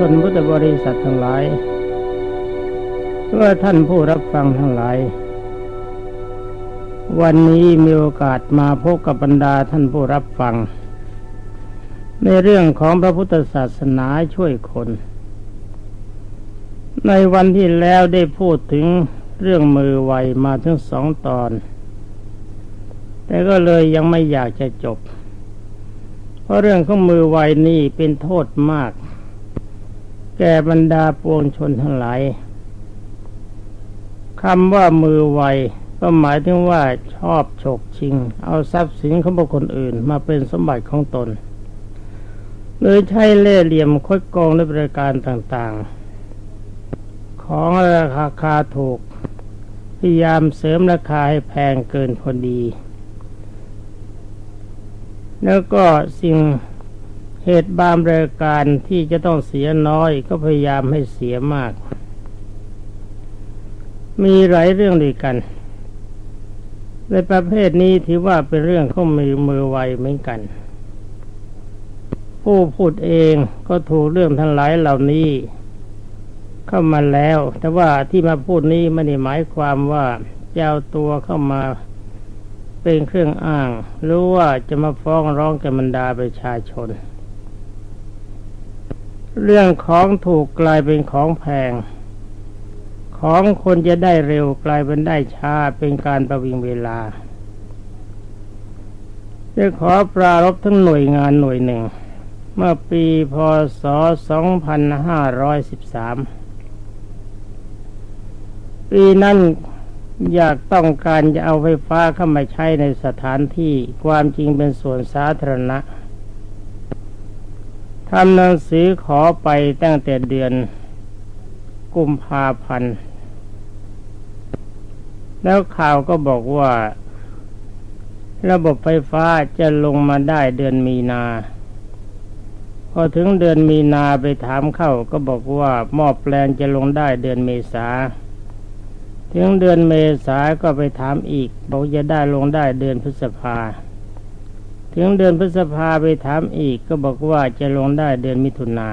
ชนพุทธบริษัททั้งหลายเพื่อท่านผู้รับฟังทั้งหลาย วันนี้มีโอกาสมาพบกับบรรดาท่านผู้รับฟัง ในเรื่องของพระพุทธศาสนาช่วยคน ในวันที่แล้วได้พูดถึงเรื่องมือไวมาถึงสองตอน แต่ก็เลยยังไม่อยากจะจบ เพราะเรื่องของมือไวนี่เป็นโทษมาก แก่บรรดาปวงชนทั้งหลายคำว่ามือไวก็หมายถึงว่าชอบฉกชิง เอาทรัพย์สินของบุคคลอื่น มาเป็นสมบัติของตนหรือใช้เล่ห์เหลี่ยมคดโกงในบริการต่างๆ ของราคาคาถูก พยายามเสริมราคาให้แพงเกินพอดี แล้วก็สิ่ง เหตุบางรายการที่จะต้องเสียน้อยก็พยายามให้เสียมาก มีหลายเรื่องด้วยกัน ในประเภทนี้ถือว่าเป็นเรื่องข้อมือมือไวเหมือนกัน ผู้พูดเองก็ถูกเรื่องทั้งหลายเหล่านี้ เข้ามาแล้ว แต่ว่าที่มาพูดนี้ไม่ได้หมายความว่าจะเอาตัวเข้ามาเป็นเครื่องอ้าง หรือว่าจะมาฟ้องร้องกับบรรดาประชาชน เรื่องของถูกกลายเป็นของแพง ของคนจะได้เร็วกลายเป็นได้ช้าเป็นการประวิงเวลาจะขอปรารบทั้งหน่วยงานหน่วยหนึ่ง เมื่อปีพศ 2513 ปีนั้นอยากต้องการจะเอาไฟฟ้าเข้ามาใช้ในสถานที่ความจริงเป็นส่วนสาธารณะ ทำหนังสือขอไปตั้งแต่เดือนกุมภาพันธ์ แล้วข่าวก็บอกว่า ระบบไฟฟ้าจะลงมาได้เดือนมีนา พอถึงเดือนมีนาไปถามเข้าก็บอกว่าหม้อแปลงจะลงได้เดือนเมษา ถึงเดือนเมษาก็ไปถามอีกบอกจะได้ลงได้เดือนพฤษภา ถึงเดือนพฤษภาไปถามอีกก็บอกว่าจะลงได้เดือนมิถุนา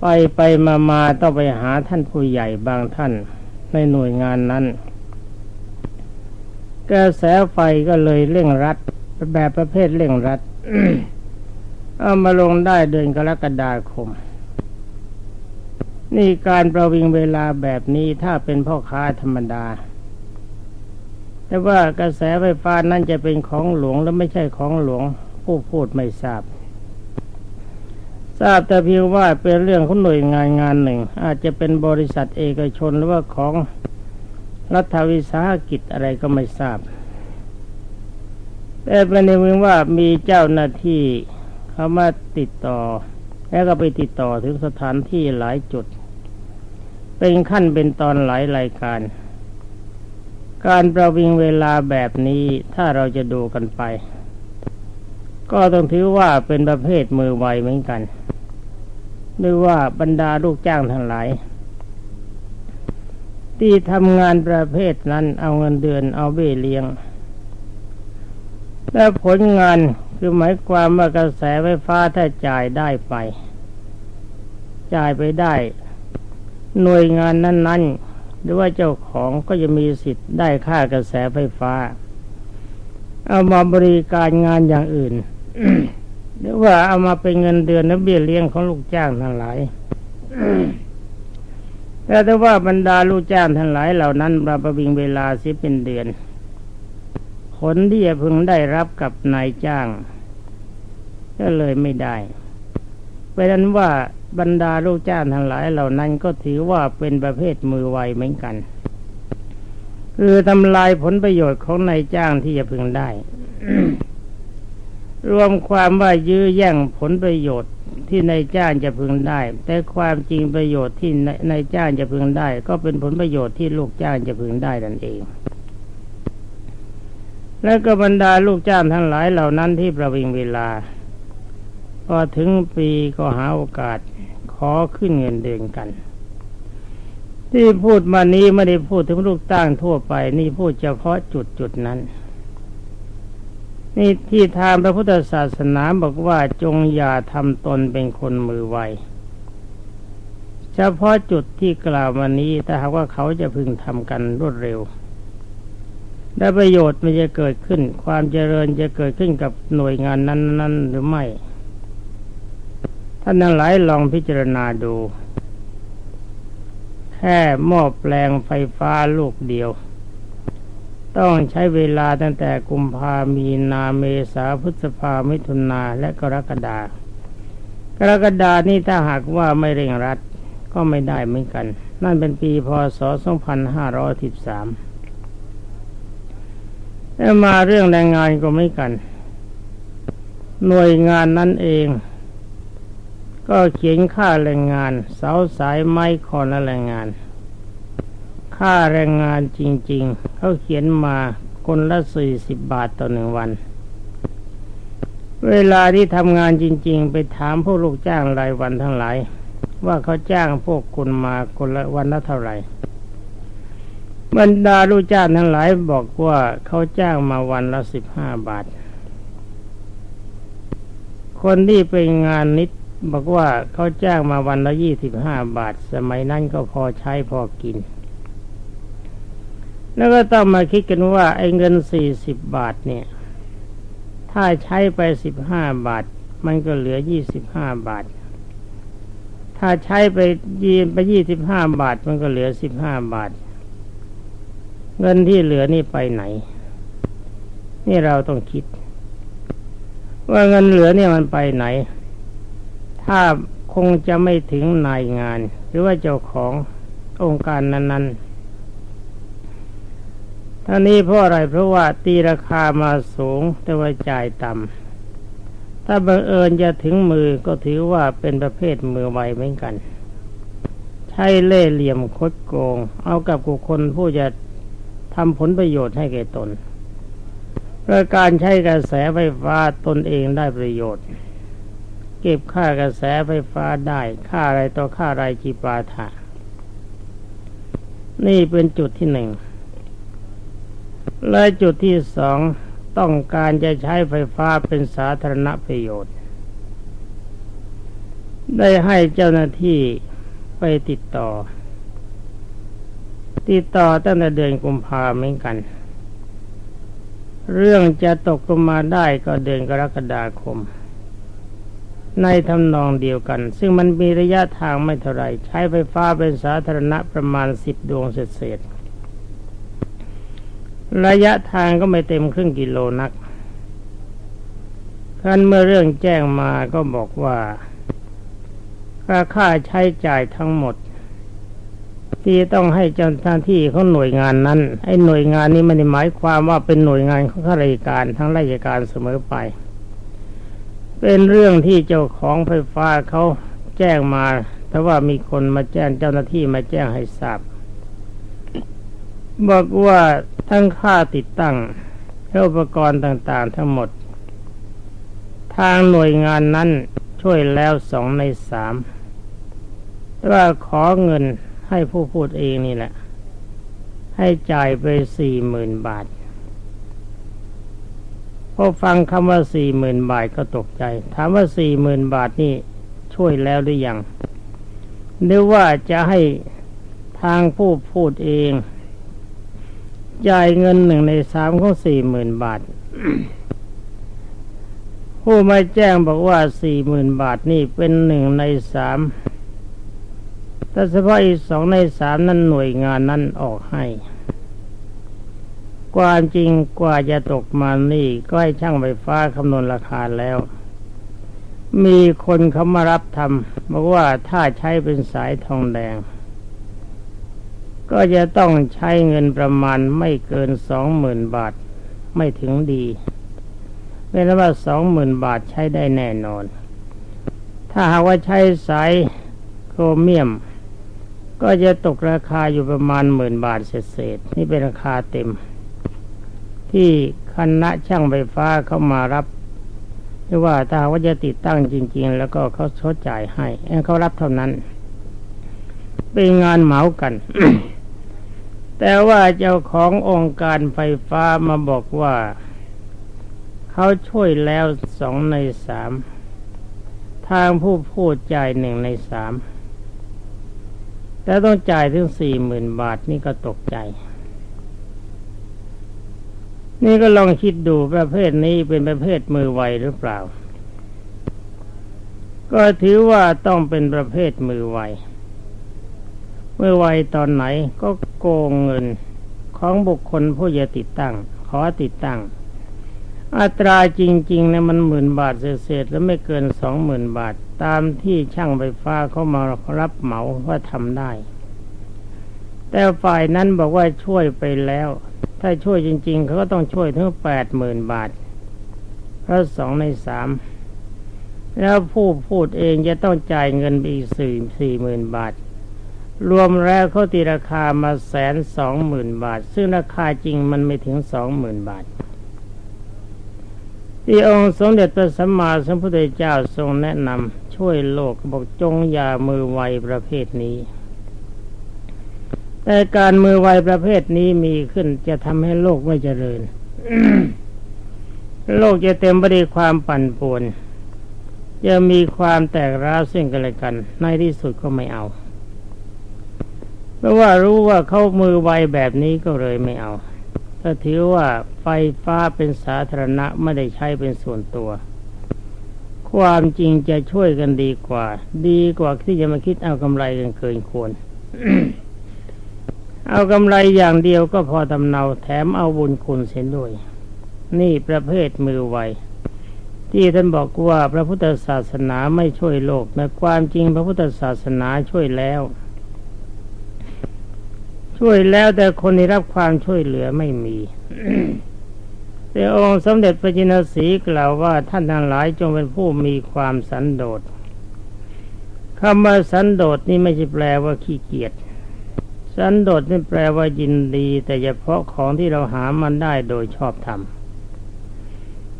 ไปไปมามาต้องไปหาท่านผู้ใหญ่บางท่านในหน่วยงานนั้น กระแสไฟก็เลยเร่งรัดแบบประเภทเร่งรัดเอามาลงได้เดือนกรกฎาคม นี่การประวิงเวลาแบบนี้ถ้าเป็นพ่อค้าธรรมดา แต่ว่ากระแสไฟฟ้านั่นจะเป็นของหลวงแล้วไม่ใช่ของหลวง ผู้พูดไม่ทราบ ทราบแต่เพียงว่าเป็นเรื่องของหน่วยงานงานหนึ่ง อาจจะเป็นบริษัทเอกชนหรือว่าของรัฐวิสาหกิจอะไรก็ไม่ทราบ แต่เป็นในเมืองว่ามีเจ้าหน้าที่เขามาติดต่อ แล้วก็ไปติดต่อถึงสถานที่หลายจุด เป็นขั้นเป็นตอนหลายรายการ การประวิงเวลาแบบนี้ถ้าเราจะดูกันไป ก็ต้องถือว่าเป็นประเภทมือไวเหมือนกันหรือว่าบรรดาลูกจ้างทั้งหลาย ที่ทำงานประเภทนั้นเอาเงินเดือนเอาเบี้ยเลี้ยง และผลงานคือหมายความว่ากระแสไฟฟ้าถ้าจ่ายได้ไป จ่ายไปได้ หน่วยงานนั้นๆ หรือว่าเจ้าของก็จะมีสิทธิ์ได้ค่ากระแสไฟฟ้า เอามาบริการงานอย่างอื่น หรือว่าเอามาเป็นเงินเดือนและเบี้ยเลี้ยงของลูกจ้างทั้งหลายแต่ถ้าว่าบรรดาลูกจ้างทั้งหลายเหล่านั้นมาประวิงเวลาสิเป็นเดือน ผลที่จะพึงได้รับกับนายจ้าง ก็เลยไม่ได้ เพราะนั้นว่าบรรดาลูกจ้างทั้งหลายเหล่านั้นก็ถือว่าเป็นประเภทมือไวเหมือนกัน คือทำลายผลประโยชน์ของนายจ้างที่จะพึงได้ รวมความว่ายื้อแย่งผลประโยชน์ที่นายจ้างจะพึงได้ แต่ความจริงประโยชน์ที่นายจ้างจะพึงได้ ก็เป็นผลประโยชน์ที่ลูกจ้างจะพึงได้นั่นเอง และก็บรรดาลูกจ้างทั้งหลายเหล่านั้นที่ประวิงเวลา พอถึงปีก็หาโอกาสขอขึ้นเงินเดือนกัน ที่พูดมานี้ไม่ได้พูดถึงลูกตั้งทั่วไป นี่พูดเฉพาะจุดจุดนั้น นี่ที่ทางพระพุทธศาสนาบอกว่าจงอย่าทำตนเป็นคนมือไวเฉพาะจุดที่กล่าวมานี้ถ้าหากว่าเขาจะพึงทำกันรวดเร็วและประโยชน์มันจะเกิดขึ้น ความเจริญจะเกิดขึ้นกับหน่วยงานนั้น ๆ หรือไม่ ท่านทั้งหลายลองพิจารณาดู แค่หม้อแปลงไฟฟ้าลูกเดียว ต้องใช้เวลาตั้งแต่กุมภามีนาเมษาพฤษภามิถุนาและกรกฎากรกฎานี่ถ้าหากว่าไม่เร่งรัดก็ไม่ได้เหมือนกัน นั่นเป็นปีพศ 2513แล้วมาเรื่องแรงงานก็ไม่กัน หน่วยงานนั่นเอง ก็เขียนค่าแรงงาน เสาสายไม้คอนและแรงงาน ค่าแรงงานจริง ๆ เขาเขียนมาคนละสี่สิบบาทต่อหนึ่งวัน เวลาที่ทำงานจริง ๆ ไปถามพวกลูกจ้างรายวันทั้งหลาย ว่าเขาจ้างพวกคุณมาคนละวันละเท่าไหร่บรรดาลูกจ้างทั้งหลายบอกว่าเขาจ้างมาวันละสิบห้าบาท คนที่เป็นงานนิด บอกว่าเขาจ้างมาวันละยี่สิบห้าบาท สมัยนั้นก็พอใช้พอกิน แล้วก็ต้องมาคิดกันว่า ไอ้เงินสี่สิบบาทเนี่ย ถ้าใช้ไปสิบห้าบาท มันก็เหลือยี่สิบห้าบาท ถ้าใช้ไปยีไปยี่สิบห้าบาท มันก็เหลือสิบห้าบาท เงินที่เหลือนี่ไปไหน นี่เราต้องคิด ว่าเงินเหลือเนี่ยมันไปไหน ถ้าคงจะไม่ถึงนายงาน หรือว่าเจ้าขององค์การนั้น ๆท่านี้เพราะอะไรเพราะว่าตีราคามาสูงแต่ว่าจ่ายต่ำถ้าบังเอิญจะถึงมือก็ถือว่าเป็นประเภทมือไวเหมือนกัน ใช้เล่เหลี่ยมคดโกง เอากับกุคนผู้จะทำผลประโยชน์ให้แก่ตนประการใช้กระแสไฟฟ้าตนเองได้ประโยชน์ เก็บค่ากระแสไฟฟ้าได้ ค่าอะไรต่อค่าไรจีปาถะนี่เป็นจุดที่หนึ่ง และจุดที่สองต้องการจะใช้ไฟฟ้าเป็นสาธารณประโยชน์ ได้ให้เจ้าหน้าที่ไปติดต่อ ติดต่อตั้งแต่เดือนกุมภาเหมือนกัน เรื่องจะตกลงมาได้ก็เดือนกรกฎาคม ในทำนองเดียวกัน ซึ่งมันมีระยะทางไม่เท่าไรใช้ไฟฟ้าเป็นสาธารณะประมาณสิบดวงเศษระยะทางก็ไม่เต็มครึ่งกิโลนักคันเมื่อเรื่องแจ้งมาก็บอกว่าค่าใช้จ่ายทั้งหมด ที่ต้องให้เจ้าหน้าที่เขาหน่วยงานนั้นไอ้หน่วยงานนี้ไม่ได้หมายความว่าเป็นหน่วยงานของข้าราชการทั้งราชการเสมอไป เป็นเรื่องที่เจ้าของไฟฟ้าเขาแจ้งมาถ้าว่ามีคนมาแจ้งเจ้าหน้าที่มาแจ้งให้ทราบบอกว่าทั้งค่าติดตั้งอุปกรณ์ต่างๆ ทั้งหมด ทางหน่วยงานนั้นช่วยแล้วสองในสามว่าขอเงินให้ผู้พูดเองนี่แหละ ให้จ่ายไปสี่หมื่นบาท พอฟังคำว่าสี่หมื่นบาทก็ตกใจ ถามว่าสี่หมื่นบาทนี่ช่วยแล้วหรือยังหรือว่าจะให้ทางผู้พูดเองจ่ายเงินหนึ่งในสามของสี่หมื่นบาท ผู้มาแจ้งบอกว่าสี่หมื่นบาทนี่เป็นหนึ่งในสามแต่เฉพาะอีกสองในสามนั้นหน่วยงานนั้นออกให้ ความจริงกว่าจะตกมานี่ก็ให้ช่างไฟฟ้าคำนวณราคาแล้ว มีคนเขามารับทำบอกว่าถ้าใช้เป็นสายทองแดง ก็จะต้องใช้เงินประมาณไม่เกินสองหมื่นบาทไม่ถึงดีเป็นว่าสองหมื่นบาทใช้ได้แน่นอน ถ้าหากว่าใช้สายโครเมียม ก็จะตกราคาอยู่ประมาณหมื่นบาทเศษๆนี่เป็นราคาเต็ม ที่คณะช่างไฟฟ้าเข้ามารับหรือว่าถ้าว่าจะติดตั้งจริง ๆ แล้วก็เขาชดจ่ายให้เขารับเท่านั้นเป็นงานเหมากัน แต่ว่าเจ้าขององค์การไฟฟ้ามาบอกว่าเขาช่วยแล้วสองในสามทางผู้พูดจ่ายหนึ่งในสามแต่ต้องจ่ายถึงสี่หมื่นบาทนี่ก็ตกใจ นี่ก็ลองคิดดูประเภทนี้เป็นประเภทมือไวหรือเปล่า ก็ถือว่าต้องเป็นประเภทมือไวมือไวตอนไหนก็โกงเงินของบุคคลผู้จะติดตั้ง ขอติดตั้ง อัตราจริงๆเนี่ยมันหมื่นบาทเศษๆแล้วไม่เกินสองหมื่นบาท ตามที่ช่างไฟฟ้าเขามารับเหมาว่าทำได้ แต่ฝ่ายนั้นบอกว่าช่วยไปแล้ว ถ้าช่วยจริง ๆเขาก็ต้องช่วยถึงแปดหมื่นบาทเพราะสองในสามแล้วผู้พูดเองจะต้องจ่ายเงินไปอีกสี่สี่หมื่นบาท รวมแล้วเขาตีราคามาแสนสองหมื่นบาท ซึ่งราคาจริงมันไม่ถึงสองหมื่นบาทที่องค์สมเด็จพระสัมมาสัมพุทธเจ้าทรงแนะนำช่วยโลกบอกจงอย่ามือไวประเภทนี้ แต่การมือไวประเภทนี้มีขึ้นจะทำให้โลกไม่เจริญ โลกจะเต็มไปด้วยความปั่นป่วน จะมีความแตกร้าวซึ่งกันและกัน ในที่สุดก็ไม่เอา เพราะว่ารู้ว่าเขามือไวแบบนี้ก็เลยไม่เอา ถ้าถือว่าไฟฟ้าเป็นสาธารณะไม่ได้ใช้เป็นส่วนตัว ความจริงจะช่วยกันดีกว่า ดีกว่าที่จะมาคิดเอากำไรกันเกินควร เอากำไรอย่างเดียวก็พอทำเนาแถมเอาบุญคุณเสียด้วย นี่ประเภทมือไวที่ท่านบอกว่าพระพุทธศาสนาไม่ช่วยโลกแต่ความจริงพระพุทธศาสนาช่วยแล้ว ช่วยแล้วแต่คนที่รับความช่วยเหลือไม่มีแต่องค์สมเด็จพระจินสีกล่าวว่าท่านทั้งหลายจงเป็นผู้มีความสันโดษคำว่าสันโดษนี่ไม่ใช่แปลว่าขี้เกียจ สันโดษนี่แปลว่ายินดี แต่เฉพาะของที่เราหามันได้โดยชอบธรรม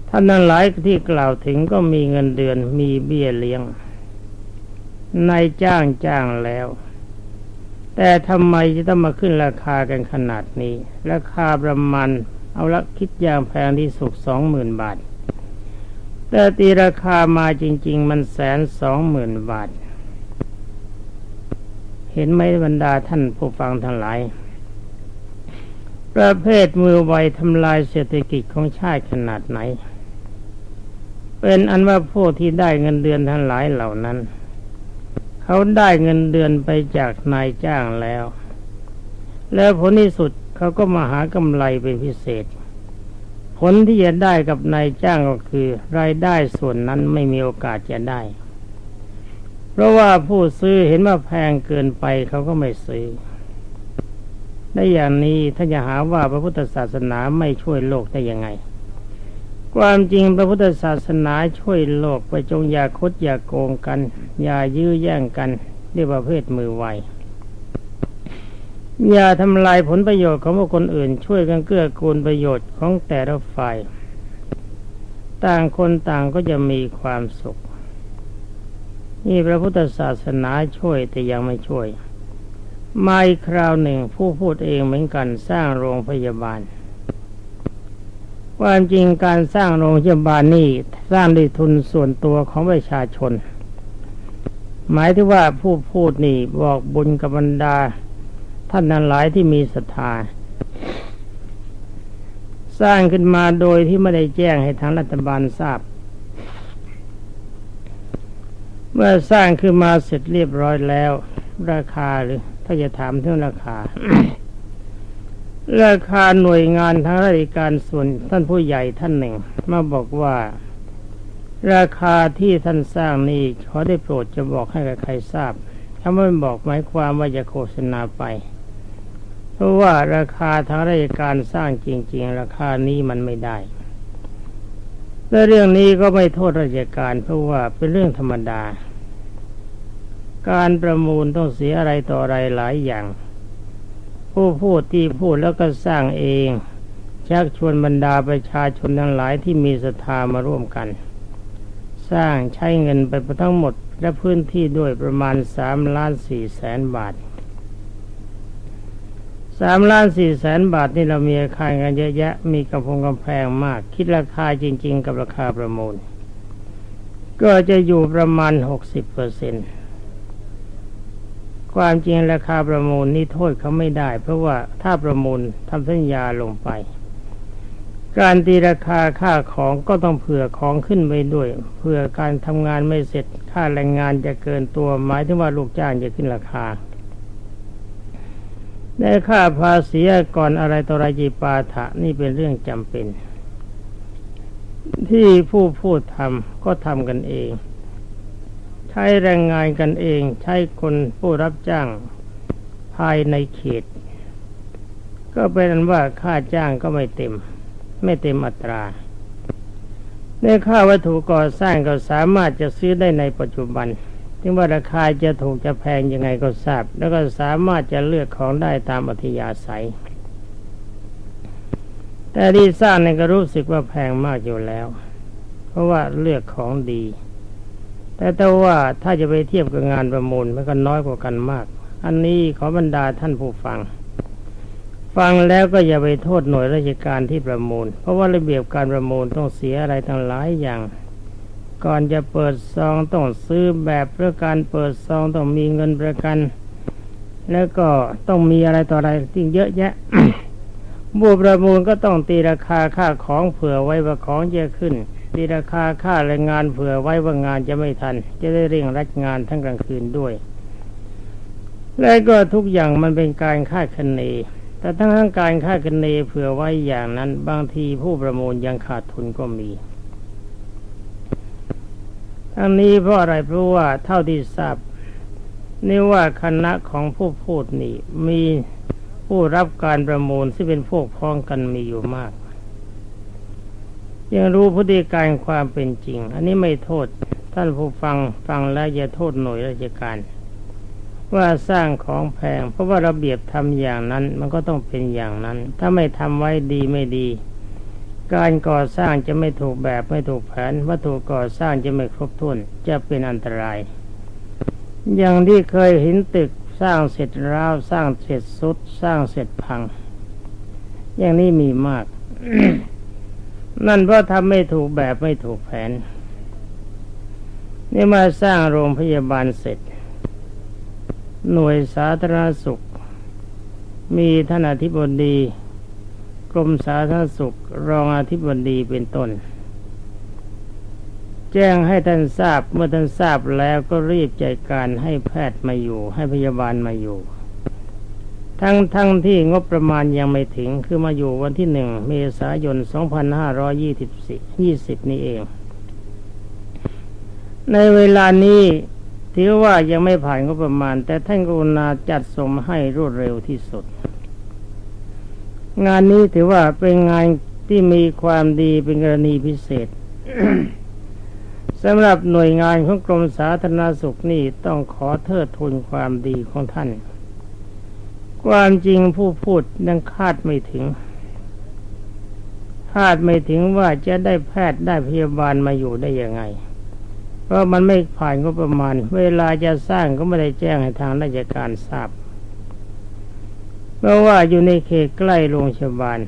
ท่านนั้นหลายที่กล่าวถึงก็มีเงินเดือนมีเบี้ยเลี้ยงนายจ้างจ้างแล้ว แต่ทำไมจะต้องมาขึ้นราคากันขนาดนี้ ราคาประมาณเอาละคิดอย่างแพงที่สุดสองหมื่นบาท แต่ตีราคามาจริง ๆ มันแสนสองหมื่นบาท เห็นไหมบรรดาท่านผู้ฟังทั้งหลาย ประเภทมือไวทำลายเศรษฐกิจของชาติขนาดไหน เป็นอันว่าพวกที่ได้เงินเดือนทั้งหลายเหล่านั้น เขาได้เงินเดือนไปจากนายจ้างแล้ว แล้วผลที่สุดเขาก็มาหากำไรเป็นพิเศษ ผลที่จะได้กับนายจ้างก็คือ รายได้ส่วนนั้นไม่มีโอกาสจะได้ เพราะว่าผู้ซื้อเห็นว่าแพงเกินไปเขาก็ไม่ซื้อได้อย่างนี้ถ้าจะหาว่าพระพุทธศาสนาไม่ช่วยโลกได้ยังไง ความจริงพระพุทธศาสนาช่วยโลกไปจงอย่าคดอย่าโกงกัน อย่ายื้อแย่งกันด้วยประเภทมือไวอย่าทำลายผลประโยชน์ของบุคคลอื่น ช่วยกันเกื้อกูลประโยชน์ของแต่ละฝ่าย ต่างคนต่างก็จะมีความสุข นี่พระพุทธศาสนาช่วยแต่ยังไม่ช่วย มาอีกคราวหนึ่งผู้พูดเองเหมือนกันสร้างโรงพยาบาล ความจริงการสร้างโรงพยาบาลนี่สร้างด้วยทุนส่วนตัวของประชาชน หมายถึงว่าผู้พูดนี่บอกบุญกับบรรดา ท่านนั้นหลายที่มีศรัทธาสร้างขึ้นมาโดยที่ไม่ได้แจ้งให้ทางรัฐบาลทราบ เมื่อสร้างขึ้นมาเสร็จเรียบร้อยแล้ว ราคาหรือ ถ้าจะถามเรื่องราคา ราคาหน่วยงานทางราชการส่วนท่านผู้ใหญ่ท่านหนึ่ง มาบอกว่า ราคาที่ท่านสร้างนี้ขอได้โปรดจะบอกให้กับใครทราบ ถ้าไม่บอกหมายความว่าจะโฆษณาไปเพราะว่าราคาทางราชการสร้างจริง ๆ ราคานี้มันไม่ได้ และเรื่องนี้ก็ไม่โทษราชการเพราะว่าเป็นเรื่องธรรมดา การประมูลต้องเสียอะไรต่ออะไรหลายอย่าง ผู้พูดที่พูดแล้วก็สร้างเอง ชักชวนบรรดาประชาชนทั้งหลายที่มีศรัทธามาร่วมกัน สร้างใช้เงินไปทั้งหมดและพื้นที่ด้วยประมาณสามล้านสี่แสนบาท สามล้านสี่แสนบาทนี่เรามีอาคารกันเยอะแยะ มีกำพงกำแพงมาก คิดราคาจริง ๆ กับราคาประมูล ก็จะอยู่ประมาณหกสิบเปอร์เซ็นต์ความจริงราคาประมูลนี่โทษเขาไม่ได้ เพราะว่าถ้าประมูลทำสัญญาลงไป การตีราคาค่าของก็ต้องเผื่อของขึ้นไปด้วยเผื่อการทำงานไม่เสร็จค่าแรงงานจะเกินตัวหมายถึงว่าลูกจ้างจะขึ้นราคา ได้ค่าภาษีก่อนอะไรต่ออะไรจีปาถะนี่เป็นเรื่องจำเป็น ที่ผู้พูดทำก็ทำกันเอง ใช้แรงงานกันเอง ใช้คนผู้รับจ้างภายในเขต ก็เป็นว่าค่าจ้างก็ไม่เต็ม ไม่เต็มอัตราในค่าวัตถุก่อสร้างก็สามารถจะซื้อได้ในปัจจุบัน ถึงว่าราคาจะถูกจะแพงยังไงก็ทราบ แล้วก็สามารถจะเลือกของได้ตามอัธยาศัย แต่ที่สร้างนี่ก็รู้สึกว่าแพงมากอยู่แล้ว เพราะว่าเลือกของดี แต่แต่ว่าถ้าจะไปเทียบกับงานประมูลมันก็น้อยกว่ากันมาก อันนี้ขอบรรดาท่านผู้ฟัง ฟังแล้วก็อย่าไปโทษหน่วยราชการที่ประมูล เพราะว่าระเบียบการประมูลต้องเสียอะไรทั้งหลายอย่าง ก่อนจะเปิดซองต้องซื้อแบบเพื่อการเปิดซองต้องมีเงินประกัน แล้วก็ต้องมีอะไรต่ออะไรที่เยอะแยะบูประมูลก็ต้องตีราคาค่าของเผื่อไว้ว่าของจะขึ้น ตีราคาค่าแรงงานเผื่อไว้ว่างานจะไม่ทัน จะได้เร่งรัดงานทั้งกลางคืนด้วย และก็ทุกอย่างมันเป็นการค่าคะเน แต่ทั้งทั้งการค่าคะเนเผื่อไว้อย่างนั้น บางทีผู้ประมูลยังขาดทุนก็มี ทั้งนี้เพราะอะไรเพราะว่าเท่าที่ทราบนี่ว่าคณะของผู้พูดนี่มีผู้รับการประมูลที่เป็นพวกพ้องกันมีอยู่มาก ยังรู้พฤติการความเป็นจริง อันนี้ไม่โทษท่านผู้ฟังฟังแล้วอย่าโทษหน่วยราชการ ว่าสร้างของแพง เพราะว่าระเบียบทำอย่างนั้น มันก็ต้องเป็นอย่างนั้น ถ้าไม่ทำไว้ดีไม่ดี การก่อสร้างจะไม่ถูกแบบไม่ถูกแผน วัตถุก่อสร้างจะไม่ครบถ้วนจะเป็นอันตราย อย่างที่เคยเห็นตึกสร้างเสร็จร้าวสร้างเสร็จสุดสร้างเสร็จพัง อย่างนี้มีมาก นั่นเพราะทำไม่ถูกแบบไม่ถูกแผน นี่มาสร้างโรงพยาบาลเสร็จ หน่วยสาธารณสุข มีท่านอธิบดี กรมสาธารณสุขรองอธิบดีเป็นต้น แจ้งให้ท่านทราบเมื่อท่านทราบแล้วก็รีบจัดการให้แพทย์มาอยู่ ให้พยาบาลมาอยู่ ทั้งทั้งที่งบประมาณยังไม่ถึงคือมาอยู่วันที่หนึ่งเมษายน 2524 20 นี้เอง ในเวลานี้ถือว่ายังไม่ผ่านงบประมาณ แต่ท่านกรุณาจัดสมให้รวดเร็วที่สุด งานนี้ถือว่าเป็นงานที่มีความดีเป็นกรณีพิเศษสำหรับหน่วยงานของกรมสาธารณสุขนี่ต้องขอเทิดทูนความดีของท่าน ความจริงผู้พูดยังคาดไม่ถึง คาดไม่ถึงว่าจะได้แพทย์ได้พยาบาลมาอยู่ได้ยังไง เพราะมันไม่ผ่านก็ประมาณ เวลาจะสร้างก็ไม่ได้แจ้งให้ทางราชการทราบ เพราะว่าอยู่ในเขตใกล้โรงพยาบาล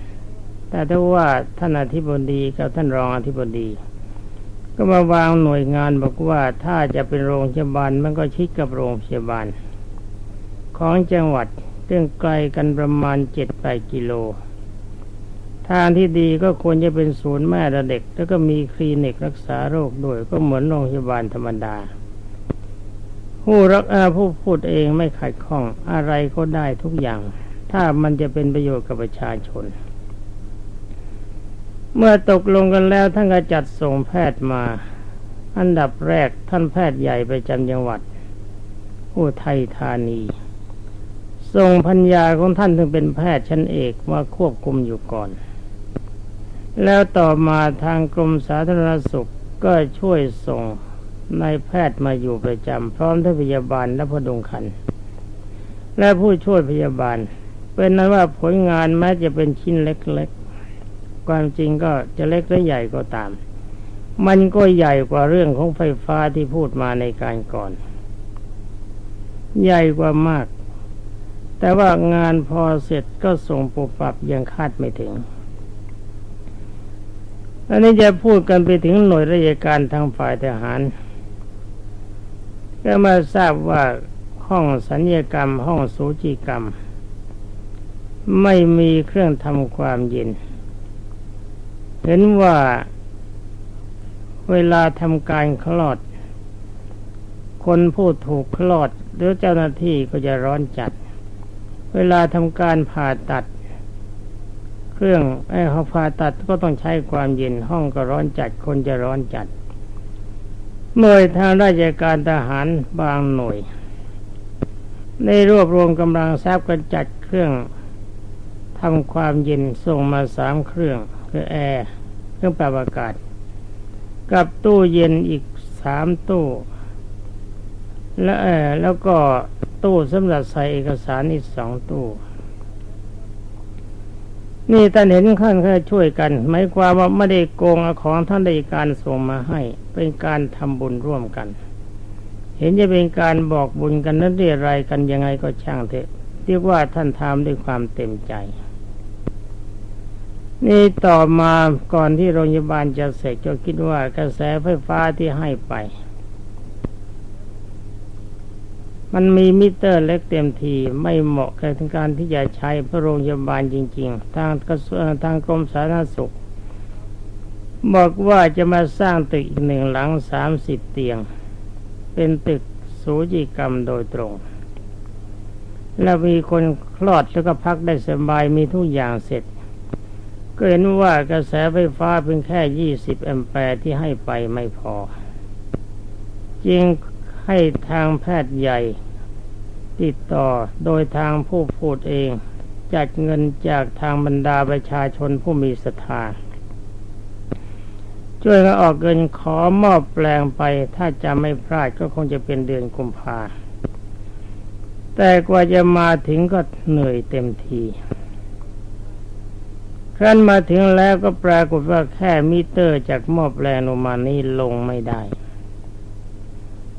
แต่ถ้าว่าท่านอธิบดีกับท่านรองอธิบดี ก็มาวางหน่วยงานบอกว่าถ้าจะเป็นโรงพยาบาลมันก็ชิดกับโรงพยาบาล ของจังหวัดซึ่องไกลกันประมาณเจ็ดแปดกิโล ทางที่ดีก็ควรจะเป็นศูนย์แม่และเด็ก แล้วก็มีคลินิกรักษาโรคด้วยก็เหมือนโรงพยาบาลธรรมดา ผู้รักอาผู้พูดเองไม่ขัดข้องอะไรก็ได้ทุกอย่าง ถ้ามันจะเป็นประโยชน์กับประชาชน เมื่อตกลงกันแล้วท่านก็จัดส่งแพทย์มา อันดับแรกท่านแพทย์ใหญ่ประจำจังหวัดอุทัยธานีส่งพัญญาของท่านถึงเป็นแพทย์ชั้นเอกมาควบคุมอยู่ก่อน แล้วต่อมาทางกรมสาธารณสุขก็ช่วยส่งนายแพทย์มาอยู่ประจำพร้อมทั้งพยาบาลและพดุงคัน และผู้ช่วยพยาบาล เป็นนั้นว่าผลงานแม้จะเป็นชิ้นเล็กๆ ความจริงก็จะเล็กหรือใหญ่ก็ตาม มันก็ใหญ่กว่าเรื่องของไฟฟ้าที่พูดมาในการก่อน ใหญ่กว่ามาก แต่ว่างานพอเสร็จก็ส่งปุบปับยังคาดไม่ถึงอันนี้จะพูดกันไปถึงหน่วยราชการทางฝ่ายทหาร ก็มาทราบว่าห้องสัญญกรรม ห้องสูจิกรรม ไม่มีเครื่องทำความเย็น เห็นว่าเวลาทำการคลอด คนผู้ถูกคลอดหรือเจ้าหน้าที่ก็จะร้อนจัด เวลาทำการผ่าตัด เครื่องไอ้เขาผ่าตัดก็ต้องใช้ความเย็นห้องก็ร้อนจัด คนจะร้อนจัด เมื่อทางราชการทหารบางหน่วย ในรวบรวมกำลังทรัพย์กันจัดเครื่อง ทำความเย็นส่งมาสามเครื่องคือแอร์เครื่องปรับอากาศ กับตู้เย็นอีกสามตู้ และแอร์แล้วก็ตู้สำหรับใส่เอกสารอีกสองตู้นี่ท่านเห็นขั้นแค่ช่วยกันหมายความว่าไม่ได้โกงเอาของท่านใดการส่งมาให้ เป็นการทำบุญร่วมกัน เห็นจะเป็นการบอกบุญกันนั้นเรียอะไรกันยังไงก็ช่างเถอะเรียกว่าท่านทำด้วยความเต็มใจ นี่ต่อมาก่อนที่โรงพยาบาลจะเสร็จก็คิดว่ากระแสไฟฟ้าที่ให้ไป มันมีมิเตอร์เล็กเต็มทีไม่เหมาะกับการที่จะใช้พระโรงพยาบาลจริง ๆ ทางกระทรวงทางกรมสาธารณสุข บอกว่าจะมาสร้างตึกอีกหนึ่งหลังสามสิบเตียง เป็นตึกสูจิกรรมโดยตรงแล้วมีคนคลอดแล้วก็พักได้สบายมีทุกอย่างเสร็จ ก็เห็นว่ากระแสไฟฟ้าเพียงแค่ยี่สิบแอมแปร์ที่ให้ไปไม่พอ จึงให้ทางแพทย์ใหญ่ ติดต่อโดยทางผู้พูดเอง จัดเงินจากทางบรรดาประชาชนผู้มีศรัทธาช่วยกันออกเงินขอมอบแปลงไป ถ้าจะไม่พลาดก็คงจะเป็นเดือนกุมภาแต่กว่าจะมาถึงก็เหนื่อยเต็มที ครั้นมาถึงแล้วก็ปรากฏว่าแค่มิเตอร์จากหม้อแปลงลงมานี้ลงไม่ได้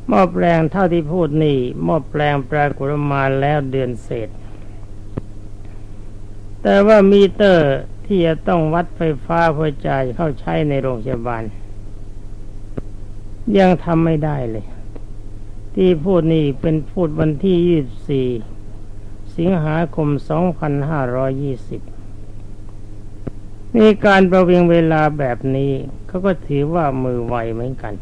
หม้อแปลงเท่าที่พูดนี่หม้อแปลงปรากฏมาแล้วเดือนเศษ แต่ว่ามิเตอร์ที่จะต้องวัดไฟฟ้าเพื่อจ่ายเข้าใช้ในโรงพยาบาล ยังทำไม่ได้เลย ที่พูดนี่เป็นพูดวันที่ 24 สิงหาคม 2520 นี่การประวิงเวลาแบบนี้เขาก็ถือว่ามือไวเหมือนกัน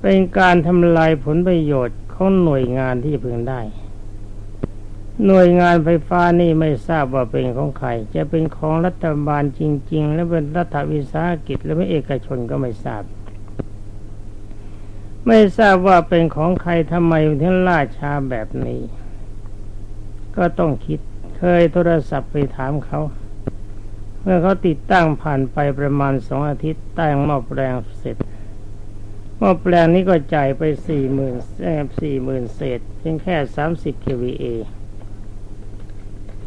เป็นการทำลายผลประโยชน์ของหน่วยงานที่พึงได้ หน่วยงานไฟฟ้านี่ไม่ทราบว่าเป็นของใคร จะเป็นของรัฐบาลจริง ๆ และเป็นรัฐวิสาหกิจและไม่เอกชนก็ไม่ทราบ ไม่ทราบว่าเป็นของใครทำไมถึงล่าช้าแบบนี้ ก็ต้องคิดเคยโทรศัพท์ไปถามเขา เมื่อเขาติดตั้งผ่านไปประมาณสองอาทิตย์ตั้งหม้อแปลงเสร็จหม้อแปลงนี้ก็จ่ายไปสี่หมื่นสี่หมื่นเศษเพียงแค่สามสิบ kVA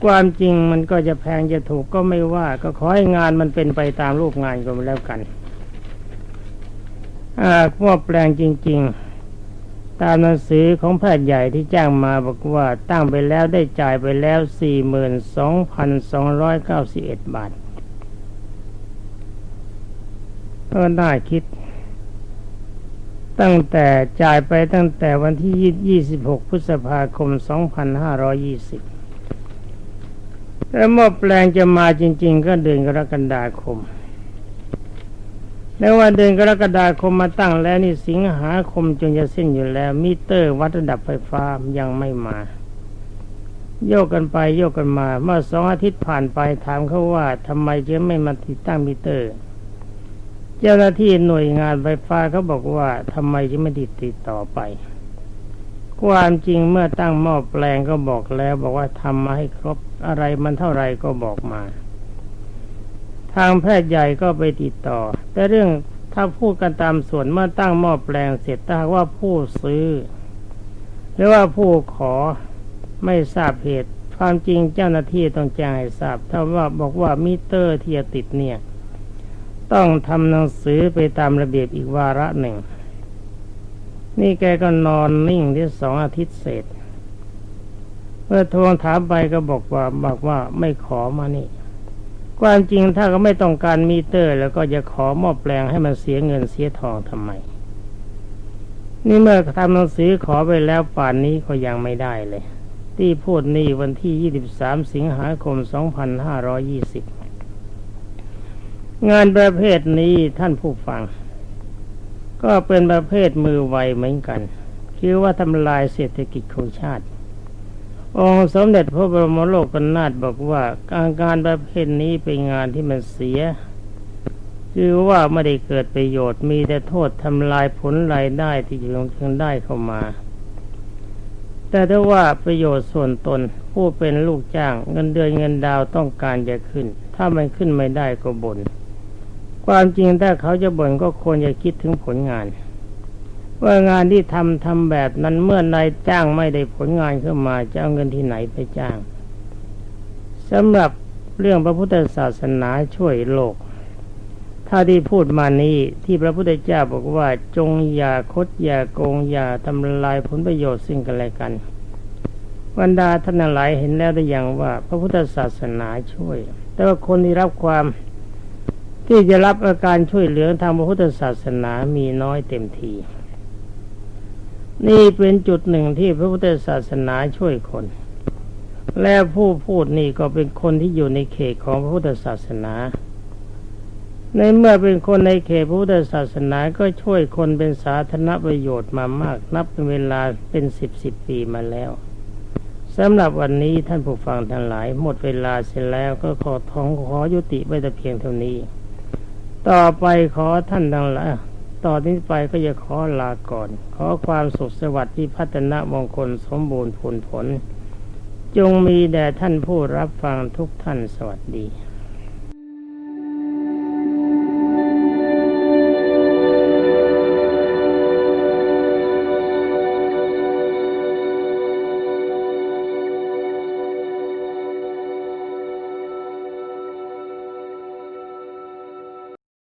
ความจริงมันก็จะแพงจะถูกก็ไม่ว่า ก็ขอให้งานมันเป็นไปตามรูปงานก็แล้วกันอ่าหม้อแปลงจริง ๆ ตามหนังสือของแพทย์ใหญ่ที่แจ้งมาบอกว่าตั้งไปแล้วได้จ่ายไปแล้วสี่หมื่นสองพันสองร้อยเก้าสิบเอ็ดบาท ก็น่าคิด ตั้งแต่จ่ายไปตั้งแต่วันที่ 26 พฤษภาคม 2520 แล้วหม้อแปลงจะมาจริง ๆ ก็เดือนกรกฎาคม แล้วว่าเดือนกรกฎาคมมาตั้งแล้วนี่สิงหาคมจนจะสิ้นอยู่แล้ว มิเตอร์วัดระดับไฟฟ้ายังไม่มาโยกกันไปโยกกันมา เมื่อสองอาทิตย์ผ่านไปถามเขาว่าทำไมจะไม่มาติดตั้งมิเตอร์ เจ้าหน้าที่หน่วยงานไฟฟ้าเขาบอกว่าทำไมจะไม่ติดติดต่อไป ความจริงเมื่อตั้งหม้อแปลงก็บอกแล้วบอกว่าทำมาให้ครบอะไรมันเท่าไรก็บอกมา ทางแพทย์ใหญ่ก็ไปติดต่อ แต่เรื่องถ้าพูดกันตามส่วนเมื่อตั้งหม้อแปลงเสร็จถ้าว่าผู้ซื้อ หรือว่าผู้ขอไม่ทราบเหตุความจริงเจ้าหน้าที่ต้องแจ้งให้ทราบถ้าว่าบอกว่ามิเตอร์ที่จะติดเนี่ย ต้องทำหนังสือไปตามระเบียบอีกวาระหนึ่ง นี่แกก็นอนนิ่งที่สองอาทิตย์เสร็จเมื่อทวงถามไปก็บอกว่าบอกว่าไม่ขอมานี่ ความจริงถ้าก็ไม่ต้องการมิเตอร์ แล้วก็จะขอม้อแปลงให้มันเสียเงินเสียทองทำไม นี่เมื่อทำหนังสือขอไปแล้วป่านนี้ก็ยังไม่ได้เลย ที่พูดนี่วันที่ 23 สิงหาคม 2520 งานประเภทนี้ท่านผู้ฟัง ก็เป็นประเภทมือไวเหมือนกัน คือว่าทำลายเศรษฐกิจของชาติ องค์สมเด็จพระบรมโลกนาถบอกว่าการการประเภทนี้เป็นงานที่มันเสีย คือว่าไม่ได้เกิดประโยชน์มีแต่โทษทำลายผลรายได้ที่จะลงได้เข้ามา แต่ถ้าว่าประโยชน์ส่วนตนผู้เป็นลูกจ้างเงินเดือนเงินดาวต้องการจะขึ้น ถ้ามันขึ้นไม่ได้ก็บน่น ความจริงถ้าเขาจะบ่นก็ควรจะคิดถึงผลงาน ว่างานที่ทำทำแบบนั้นเมื่อนายจ้างไม่ได้ผลงานขึ้นมาจะเอาเงินที่ไหนไปจ้างสำหรับเรื่องพระพุทธศาสนาช่วยโลก ถ้าที่พูดมานี้ที่พระพุทธเจ้าบอกว่าจงอย่าคดอย่าโกงอย่าทำลายผลประโยชน์ซึ่งกันและกันบรรดาท่านหลายเห็นแล้วได้อย่างว่า พระพุทธศาสนาช่วย แต่ว่าคนที่รับความ ที่จะรับอาการช่วยเหลือทางพระพุทธศาสนามีน้อยเต็มที นี่เป็นจุดหนึ่งที่พระพุทธศาสนาช่วยคน และผู้พูดนี่ก็เป็นคนที่อยู่ในเขตของพระพุทธศาสนา ในเมื่อเป็นคนในเขตพระพุทธศาสนาก็ช่วยคนเป็นสาธารณประโยชน์มามาก นับเป็นเวลาเป็นสิบสิบปีมาแล้วสำหรับวันนี้ท่านผู้ฟังทั้งหลาย หมดเวลาเสร็จแล้วก็ขอท้องขอยุติไว้แต่เพียงเท่านี้ ต่อไปขอท่านทั้งหลายต่อนนี้ไปก็จะขอลาก่อน ขอความสุขสวัสดิ์ที่พัฒนามงคลสมบูรณ์ผลผล จงมีแด่ท่านผู้รับฟังทุกท่านสวัสดี